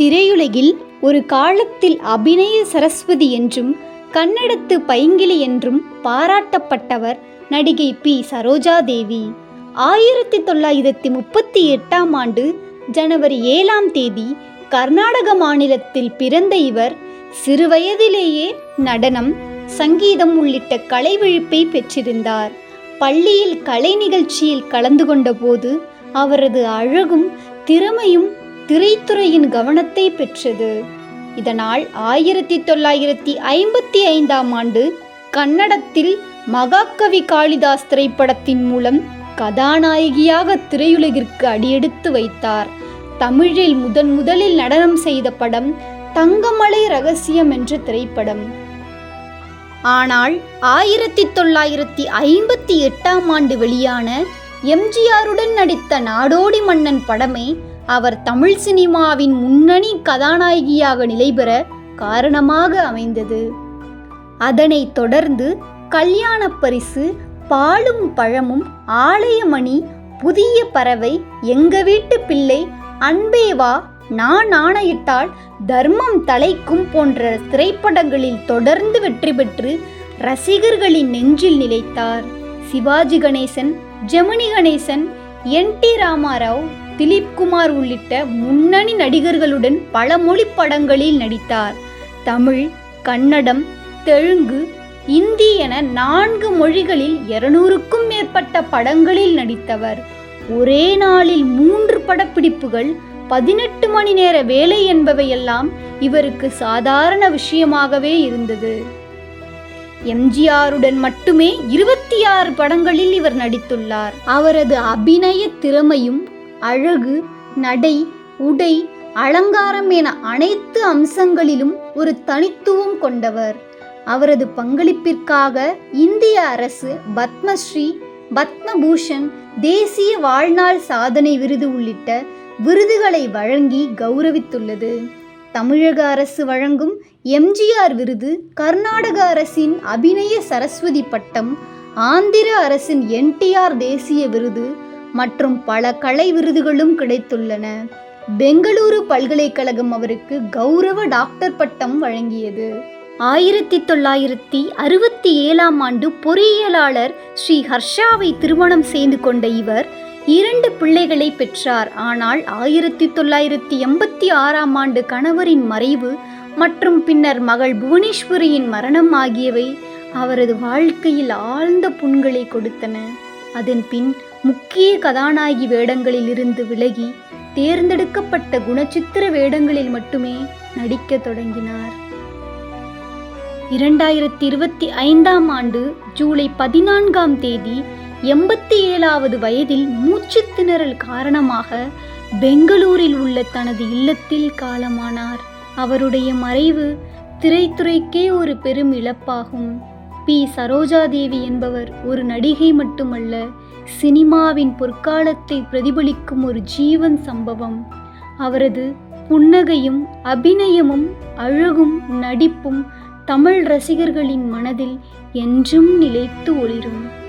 திரையுலகில் ஒரு காலத்தில் அபிநய சரஸ்வதி என்றும் கன்னடத்து பைங்கிளி என்றும் பாராட்டப்பட்டவர் நடிகை பி. சரோஜா தேவி ஆயிரத்தி தொள்ளாயிரத்தி முப்பத்தி எட்டாம் ஆண்டு ஜனவரி ஏழாம் தேதி கர்நாடக மாநிலத்தில் பிறந்த இவர் சிறுவயதிலேயே நடனம் சங்கீதம் உள்ளிட்ட கலை விழிப்பை பெற்றிருந்தார். பள்ளியில் கலை நிகழ்ச்சியில் கலந்து கொண்டபோது அவரது அழகும் திறமையும் திரைத்துறையின் கவனத்தை பெற்றது. இதனால் ஆயிரத்தி தொள்ளாயிரத்தி ஐம்பத்தி ஐந்தாம் ஆண்டு கன்னடத்தில் மகாகவி காளிதாஸ் திரைப்படத்தின் மூலம் கதாநாயகியாக திரையுலகிற்கு அடியெடுத்து வைத்தார். தமிழில் முதன் முதலில் நடனம் செய்த படம் தங்கமலை ரகசியம் என்ற திரைப்படம். ஆனால் ஆயிரத்தி தொள்ளாயிரத்தி ஐம்பத்தி எட்டாம் ஆண்டு வெளியான எம்ஜிஆருடன் நடித்த நாடோடி மன்னன் படமே அவர் தமிழ் சினிமாவின் முன்னணி கதாநாயகியாக நிலைபெற காரணமாக அமைந்தது. அதனைத் தொடர்ந்து கல்யாணப் பரிசு பாலும் பழமும் ஆலயமணி புதிய பறவை எங்க வீட்டு பிள்ளை அன்பே வா நான் ஆணையிட்டால் தர்மம் தலைக்கும் போன்ற திரைப்படங்களில் தொடர்ந்து வெற்றி பெற்று ரசிகர்களின் நெஞ்சில் நிலைத்தார். சிவாஜி கணேசன் ஜெமினி கணேசன் என் டி ராமாராவ் திலீப் குமார் உள்ளிட்ட முன்னணி நடிகர்களுடன் பல மொழி படங்களில் நடித்தார். தமிழ் கன்னடம் தெலுங்கு இந்தி என நான்கு மொழிகளில் இருநூறுக்கும் மேற்பட்ட படங்களில் நடித்தவர். ஒரே நாளில் மூன்று படப்பிடிப்புகள் பதினெட்டு மணி நேர வேலை என்பவையெல்லாம் இவருக்கு சாதாரண விஷயமாகவே இருந்தது. எம்ஜிஆருடன் மட்டுமே இருபத்தி ஆறு படங்களில் இவர் நடித்துள்ளார். அவரது அபிநய திறமையும் அழகு நடை உடை அலங்காரம் என அனைத்து அம்சங்களிலும் ஒரு தனித்துவம் கொண்டவர். அவரது பங்களிப்பிற்காக இந்திய அரசு பத்மஸ்ரீ பத்மபூஷன் தேசிய வாழ்நாள் சாதனை விருது உள்ளிட்ட விருதுகளை வழங்கி கௌரவித்துள்ளது. தமிழக அரசு வழங்கும் எம்ஜிஆர் விருது கர்நாடக அரசின் அபிநய சரஸ்வதி பட்டம் ஆந்திர அரசின் என்டிஆர் தேசிய விருது மற்றும் பல கலை விருதுகளும் கிடைத்துள்ளன. பெங்களூரு பல்கலைக்கழகம் அவருக்கு கௌரவ டாக்டர் பட்டம் வழங்கியது. ஆயிரத்தி தொள்ளாயிரத்தி அறுபத்தி ஏழாம் ஆண்டு பொறியியலாளர் ஸ்ரீ ஹர்ஷாவை திருமணம் செய்து கொண்ட இவர் இரண்டு பிள்ளைகளை பெற்றார். ஆனால் ஆயிரத்தி தொள்ளாயிரத்தி எண்பத்தி ஆறாம் ஆண்டு கணவரின் மறைவு மற்றும் பின்னர் மகள் புவனேஸ்வரியின் மரணம் ஆகியவை அவரது வாழ்க்கையில் ஆழ்ந்த புண்களை கொடுத்தன. அதன் பின் முக்கிய கதாநாயகி வேடங்களில் இருந்து விலகி தேர்ந்தெடுக்கப்பட்ட குணச்சித்திர வேடங்களில் மட்டுமே நடிக்கத் தொடங்கினார். இரண்டாயிரத்தி இருபத்தி ஐந்தாம் ஆண்டு ஜூலை பதினான்காம் தேதி எண்பத்தி ஏழாவது வயதில் மூச்சுத் திணறல் காரணமாக பெங்களூரில் உள்ள தனது இல்லத்தில் காலமானார். அவருடைய மறைவு திரைத்துறைக்கே ஒரு பெரும் இழப்பாகும். பி. சரோஜாதேவி என்பவர் ஒரு நடிகை மட்டுமல்ல சினிமாவின் பொற்காலத்தை பிரதிபலிக்கும் ஒரு ஜீவன் சம்பவம். அவரது புன்னகையும் அபிநயமும் அழகும் நடிப்பும் தமிழ் ரசிகர்களின் மனதில் என்றும் நிலைத்து ஒளிரும்.